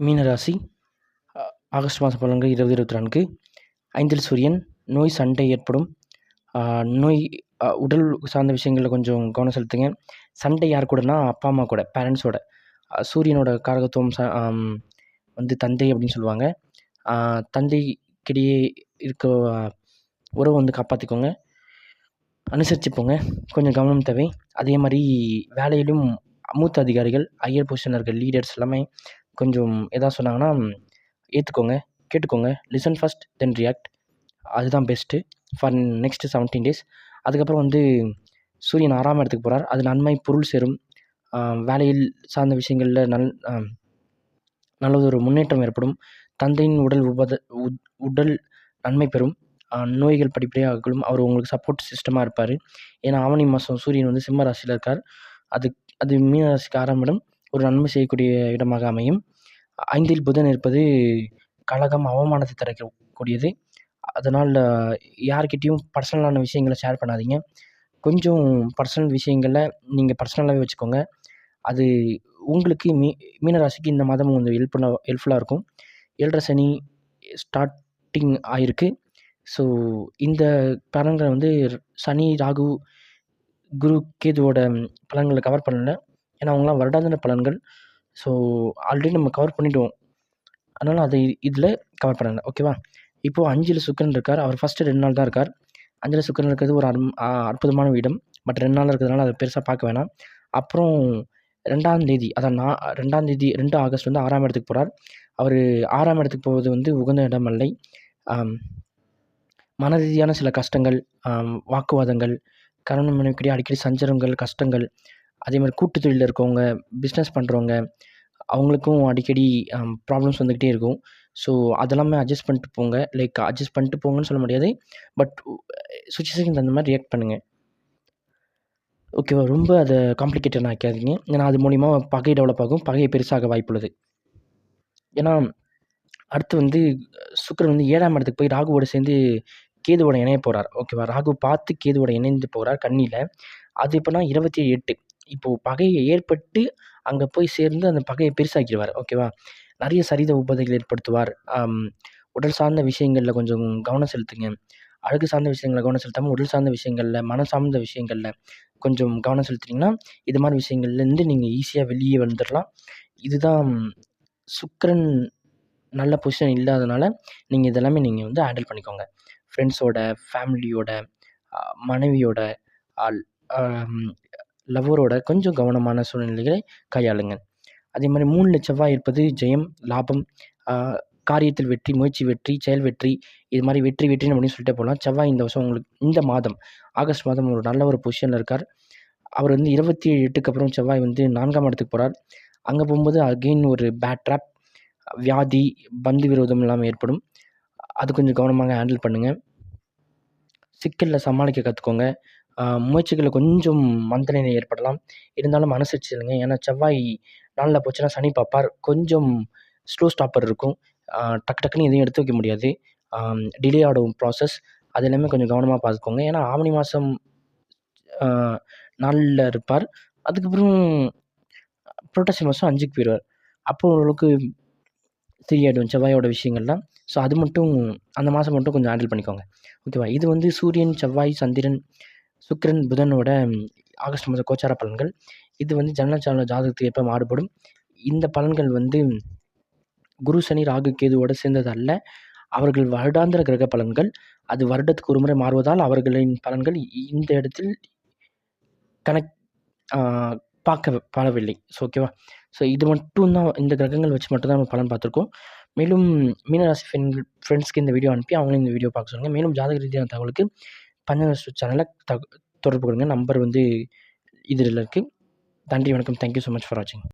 மீனராசி ஆகஸ்ட் மாத பலன்கள் இருபது இருபத்தி நான்கு ஐந்தில் சூரியன் நோய் சண்டை ஏற்படும். நோய் உடல் சார்ந்த விஷயங்களில் கொஞ்சம் கவனம் செலுத்துங்க. சண்டை யார் கூடனா அப்பா அம்மா கூட பேரண்ட்ஸோட சூரியனோட காரகத்துவம் ச வந்து தந்தை அப்படின்னு சொல்லுவாங்க. தந்தைக்கிடையே இருக்க உறவை வந்து காப்பாற்றிக்கோங்க அனுசரித்து போங்க கொஞ்சம் கவனம் தேவை. அதே மாதிரி வேலையிலும் மூத்த அதிகாரிகள் ஹையர் பொசிஷனில் இருக்க லீடர்ஸ் எல்லாமே கொஞ்சம் எதாவது சொன்னாங்கன்னா ஏற்றுக்கோங்க கேட்டுக்கோங்க லிசன் ஃபஸ்ட் தென் ரியாக்ட் அதுதான் best for next seventeen days அதுக்கப்புறம் வந்து சூரியன் ஆறாம் இடத்துக்கு போகிறார் அது நன்மை பொருள் சேரும். வேலையில் சார்ந்த விஷயங்களில் நல் நல்லதொரு ஒரு முன்னேற்றம் ஏற்படும். தந்தையின் உடல் உபத உடல் நன்மை பெறும். நோய்கள் படிப்படியாக அவர் உங்களுக்கு சப்போர்ட் சிஸ்டமாக இருப்பார். ஏன்னா ஆவணி மாதம் சூரியன் வந்து சிம்ம ராசியில் இருக்கார். அது அது மீன ராசிக்கு ஆரம்பிடும் ஒரு நன்மை செய்யக்கூடிய இடமாக அமையும். ஐந்தில் புதன் இருப்பது கழகம் அவமானத்தை தரக்கூடியது அதனால் யார்கிட்டேயும் பர்சனலான விஷயங்களை ஷேர் பண்ணாதீங்க. கொஞ்சம் பர்சனல் விஷயங்களில் நீங்கள் பர்சனலாகவே வச்சுக்கோங்க. அது உங்களுக்கு மீ மீனராசிக்கு இந்த மாதம் கொஞ்சம் ஹெல்ப்ஃபுல்லாக ஹெல்ப்ஃபுல்லாக இருக்கும். ஏழரை சனி ஸ்டார்டிங் ஆயிருக்கு. ஸோ இந்த பலன்களை வந்து சனி ராகு குரு கேதுவோட பலன்களை கவர் பண்ணல. ஏன்னா அவங்களாம் வருடாந்திர பலன்கள். ஸோ ஆல்ரெடி நம்ம கவர் பண்ணிவிடுவோம் அதனால் அதை இதில் கவர் பண்ணலை. ஓகேவா இப்போது அஞ்சில் சுக்கரன் இருக்கார். அவர் ஃபஸ்ட்டு ரெண்டு நாள் தான் இருக்கார். அஞ்சில் சுக்கரன் இருக்கிறது ஒரு அற்பு அற்புதமான வீடம். பட் ரெண்டு நாள் இருக்கிறதுனால அதை பெருசாக பார்க்க வேணாம். அப்புறம் ரெண்டாம் தேதி அதான் நான் ரெண்டாம் தேதி ரெண்டு ஆகஸ்ட் வந்து ஆறாம் இடத்துக்கு போகிறார் அவர் ஆறாம் இடத்துக்கு போவது வந்து உகந்த இடம் அல்லை. மன ரீதியான சில கஷ்டங்கள் வாக்குவாதங்கள் கணவன் மனைவிக்கிடையே அடிக்கடி சஞ்சரங்கள் கஷ்டங்கள் அதே மாதிரி கூட்டு தொழிலில் இருக்கவங்க பிஸ்னஸ் பண்ணுறவங்க அவங்களுக்கும் அடிக்கடி ப்ராப்ளம்ஸ் வந்துக்கிட்டே இருக்கும். ஸோ அதெல்லாமே அட்ஜஸ்ட் பண்ணிட்டு போங்க. லைக் அட்ஜஸ்ட் பண்ணிட்டு போங்கன்னு சொல்ல முடியாது. பட் சுச்சுவேஷனுக்கு தகுந்த மாதிரி ரியாக்ட் பண்ணுங்கள் ஓகேவா ரொம்ப அதை காம்ப்ளிகேட்டட் ஆக்காதீங்க. ஏன்னா அது மூலிமா பகை டெவலப் ஆகும். பகையை பெருசாக வாய்ப்புள்ளது. ஏன்னா அடுத்து வந்து சுக்கரன் வந்து ஏழாம் இடத்துக்கு போய் ராகுவோட சேர்ந்து கேதுவோட இணைய போகிறார் ஓகேவா ராகு பார்த்து கேதுவோட இணைந்து போகிறார் கண்ணியில் அது எப்போனா இருபத்தி எட்டு. இப்போது பகையை ஏற்பட்டு அங்கே போய் சேர்ந்து அந்த பகையை பெருசாக்கிடுவார். ஓகேவா நிறைய சரித உபதைகள் ஏற்படுத்துவார். உடல் சார்ந்த விஷயங்களில் கொஞ்சம் கவனம் செலுத்துங்க. அழகு சார்ந்த விஷயங்களில் கவனம் செலுத்தாமல் உடல் சார்ந்த விஷயங்களில் மனம் சார்ந்த விஷயங்களில் கொஞ்சம் கவனம் செலுத்துனீங்கன்னா இது மாதிரி விஷயங்கள்லேருந்து நீங்கள் ஈஸியாக வெளியே வந்துடலாம் இதுதான் சுக்கரன் நல்ல பொசிஷன் இல்லாதனால நீங்கள் இதெல்லாமே நீங்கள் வந்து ஹேண்டில் பண்ணிக்கோங்க. ஃப்ரெண்ட்ஸோட ஃபேமிலியோட மனைவியோட லவ்வரோட கொஞ்சம் கவனமான சூழ்நிலைகளை கையாளுங்க அதே மாதிரி மூணில் செவ்வாய் இருப்பது ஜெயம் லாபம் காரியத்தில் வெற்றி முயற்சி வெற்றி செயல் வெற்றி இது மாதிரி வெற்றி வெற்றின்னு அப்படின்னு சொல்லிட்டு போகலாம். செவ்வாய் இந்த வருஷம் உங்களுக்கு இந்த மாதம் ஆகஸ்ட் மாதம் ஒரு நல்ல ஒரு பொசிஷனில் இருக்கார். அவர் வந்து இருபத்தி ஏழு எட்டுக்கு அப்புறம் செவ்வாய் வந்து நான்காம் இடத்துக்கு போகிறார் அங்கே போகும்போது அகெயின் ஒரு பேட் ட்ராப் வியாதி பந்து விரோதம் இல்லாமல் ஏற்படும். அது கொஞ்சம் கவனமாக ஹேண்டில் பண்ணுங்கள் சிக்கலில் சமாளிக்க கற்றுக்கோங்க முயற்சிகளில் கொஞ்சம் மந்தநிலை ஏற்படலாம். இருந்தாலும் அனுசரிச்சுருங்க ஏன்னா செவ்வாய் நாளில் போச்சுன்னா சனி பார்ப்பார். கொஞ்சம் ஸ்லோ ஸ்டாப்பர் இருக்கும். டக்கு டக்குன்னு எதையும் எடுத்து வைக்க முடியாது. டிலே ஆடும் ப்ராசஸ் அது எல்லாமே கொஞ்சம் கவனமாக பார்த்துக்கோங்க. ஏன்னா ஆவணி மாதம் நாளில் இருப்பார். அதுக்கப்புறம் புரட்டாசி மாதம் அஞ்சுக்கு போயிடுவார் அப்போ ஓரளவுக்கு சரியாயிடும் செவ்வாயோட விஷயங்கள்லாம். ஸோ அது மட்டும் அந்த மாதம் மட்டும் கொஞ்சம் ஹேண்டில் பண்ணிக்கோங்க. ஓகேவா இது வந்து சூரியன் செவ்வாய் சந்திரன் சுக்கிரன் புதனோட ஆகஸ்ட் மாத கோச்சார பலன்கள். இது வந்து ஜனனச்சால ஜாதகத்துக்கு எப்போ மாறுபடும். இந்த பலன்கள் வந்து குரு சனி ராகு கேதுவோட சேர்ந்தது அல்ல. அவர்கள் வருடாந்திர கிரக பலன்கள். அது வருடத்துக்கு ஒரு முறை மாறுவதால் அவர்களின் பலன்கள் இந்த இடத்தில் கணக் பார்க்க பாடவில்லை. ஸோ ஓகேவா ஸோ இது மட்டும் தான் இந்த கிரகங்கள் வச்சு மட்டும் தான் நம்ம பலன் பார்த்துருக்கோம். மேலும் மீனராசி ஃப்ரெண்ட் ஃப்ரெண்ட்ஸ்க்கு இந்த வீடியோ அனுப்பி அவங்களும் இந்த வீடியோ பார்க்க சொல்லுங்கள் மேலும் ஜாதக ரீதியான தகவலுக்கு பஞ்சநஷ்ட சேனலை த தொடர்பு கொடுங்க நம்பர் வந்து இதில் இருக்குது நன்றி வணக்கம். தேங்க்யூ ஸோ மச் ஃபார் வாட்சிங்